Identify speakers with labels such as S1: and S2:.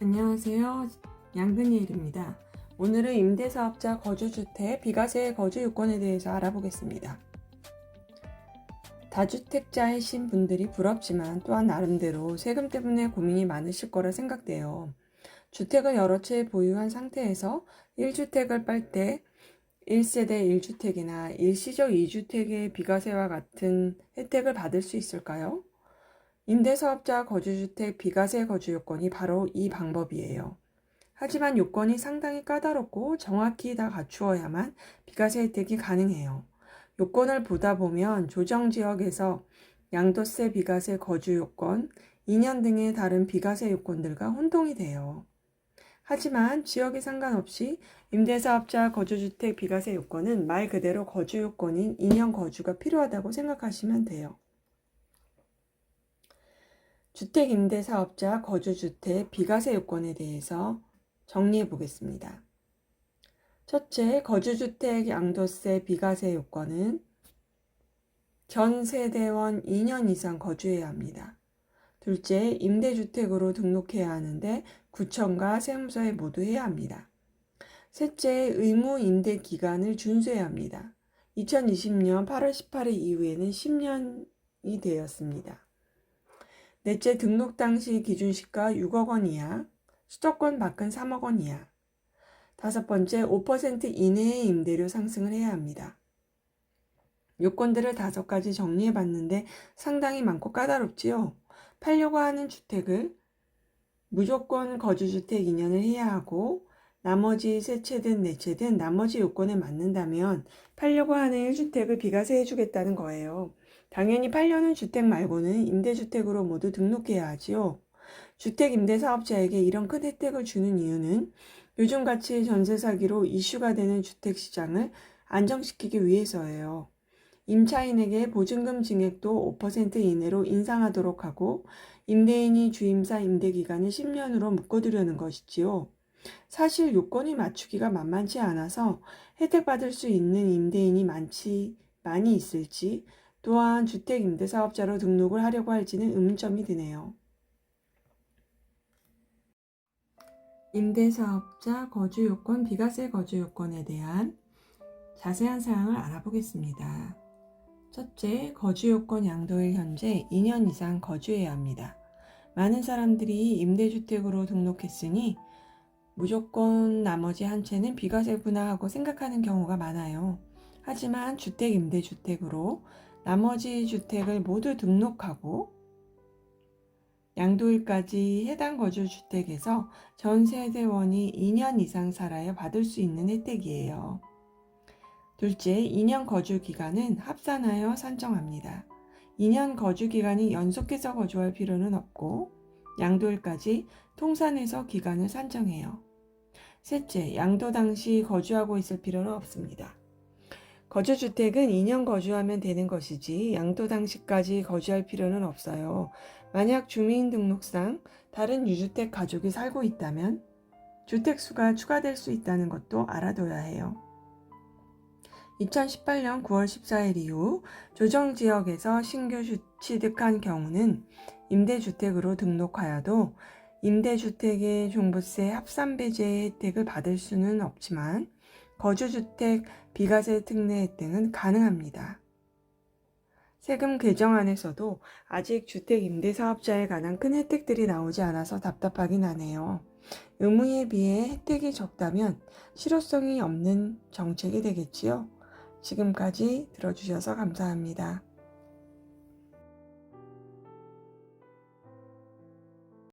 S1: 안녕하세요. 양근희일입니다. 오늘은 임대사업자 거주주택 비과세 거주 요건에 대해서 알아보겠습니다. 다주택자이신 분들이 부럽지만 또한 나름대로 세금 때문에 고민이 많으실 거라 생각돼요. 주택을 여러 채 보유한 상태에서 1주택을 빨 때 1세대 1주택이나 일시적 2주택의 비과세와 같은 혜택을 받을 수 있을까요? 임대사업자 거주주택 비과세 거주 요건이 바로 이 방법이에요. 하지만 요건이 상당히 까다롭고 정확히 다 갖추어야만 비과세 혜택이 가능해요. 요건을 보다 보면 조정 지역에서 양도세 비과세 거주 요건, 2년 등의 다른 비과세 요건들과 혼동이 돼요. 하지만 지역에 상관없이 임대사업자 거주주택 비과세 요건은 말 그대로 거주 요건인 2년 거주가 필요하다고 생각하시면 돼요. 주택임대사업자 거주주택 비과세 요건에 대해서 정리해 보겠습니다. 첫째, 거주주택 양도세 비과세 요건은 전 세대원 2년 이상 거주해야 합니다. 둘째, 임대주택으로 등록해야 하는데 구청과 세무서에 모두 해야 합니다. 셋째, 의무 임대 기간을 준수해야 합니다. 2020년 8월 18일 이후에는 10년이 되었습니다. 넷째, 등록 당시 기준시가 6억 원 이하, 수도권 밖은 3억 원 이하. 다섯 번째, 5% 이내의 임대료 상승을 해야 합니다. 요건들을 다섯 가지 정리해 봤는데 상당히 많고 까다롭지요. 팔려고 하는 주택을 무조건 거주주택 2년을 해야 하고 나머지 세 채든 네 채든 나머지 요건에 맞는다면 팔려고 하는 1주택을 비과세 해 주겠다는 거예요. 당연히 팔려는 주택 말고는 임대주택으로 모두 등록해야 하지요. 주택 임대사업자에게 이런 큰 혜택을 주는 이유는 요즘같이 전세 사기로 이슈가 되는 주택 시장을 안정시키기 위해서예요. 임차인에게 보증금 증액도 5% 이내로 인상하도록 하고 임대인이 주임사 임대 기간을 10년으로 묶어두려는 것이지요. 사실 요건이 맞추기가 만만치 않아서 혜택 받을 수 있는 임대인이 많지, 많이 있을지 또한 주택임대사업자로 등록을 하려고 할지는 의문점이 드네요. 임대사업자 거주요건, 비과세 거주요건에 대한 자세한 사항을 알아보겠습니다. 첫째, 거주요건 양도일 현재 2년 이상 거주해야 합니다. 많은 사람들이 임대주택으로 등록했으니 무조건 나머지 한 채는 비과세구나 하고 생각하는 경우가 많아요. 하지만 주택임대주택으로 나머지 주택을 모두 등록하고 양도일까지 해당 거주주택에서 전 세대원이 2년 이상 살아야 받을 수 있는 혜택이에요. 둘째, 2년 거주 기간은 합산하여 산정합니다. 2년 거주 기간이 연속해서 거주할 필요는 없고 양도일까지 통산해서 기간을 산정해요. 셋째, 양도 당시 거주하고 있을 필요는 없습니다. 거주주택은 2년 거주하면 되는 것이지 양도 당시까지 거주할 필요는 없어요. 만약 주민등록상 다른 유주택 가족이 살고 있다면 주택수가 추가될 수 있다는 것도 알아둬야 해요. 2018년 9월 14일 이후 조정 지역에서 신규 취득한 경우는 임대주택으로 등록하여도 임대주택의 종부세 합산배제 혜택을 받을 수는 없지만 거주주택 비과세 특례 혜택은 가능합니다. 세금 개정안에서도 아직 주택 임대 사업자에 관한 큰 혜택들이 나오지 않아서 답답하긴 하네요. 의무에 비해 혜택이 적다면 실효성이 없는 정책이 되겠지요. 지금까지 들어주셔서 감사합니다.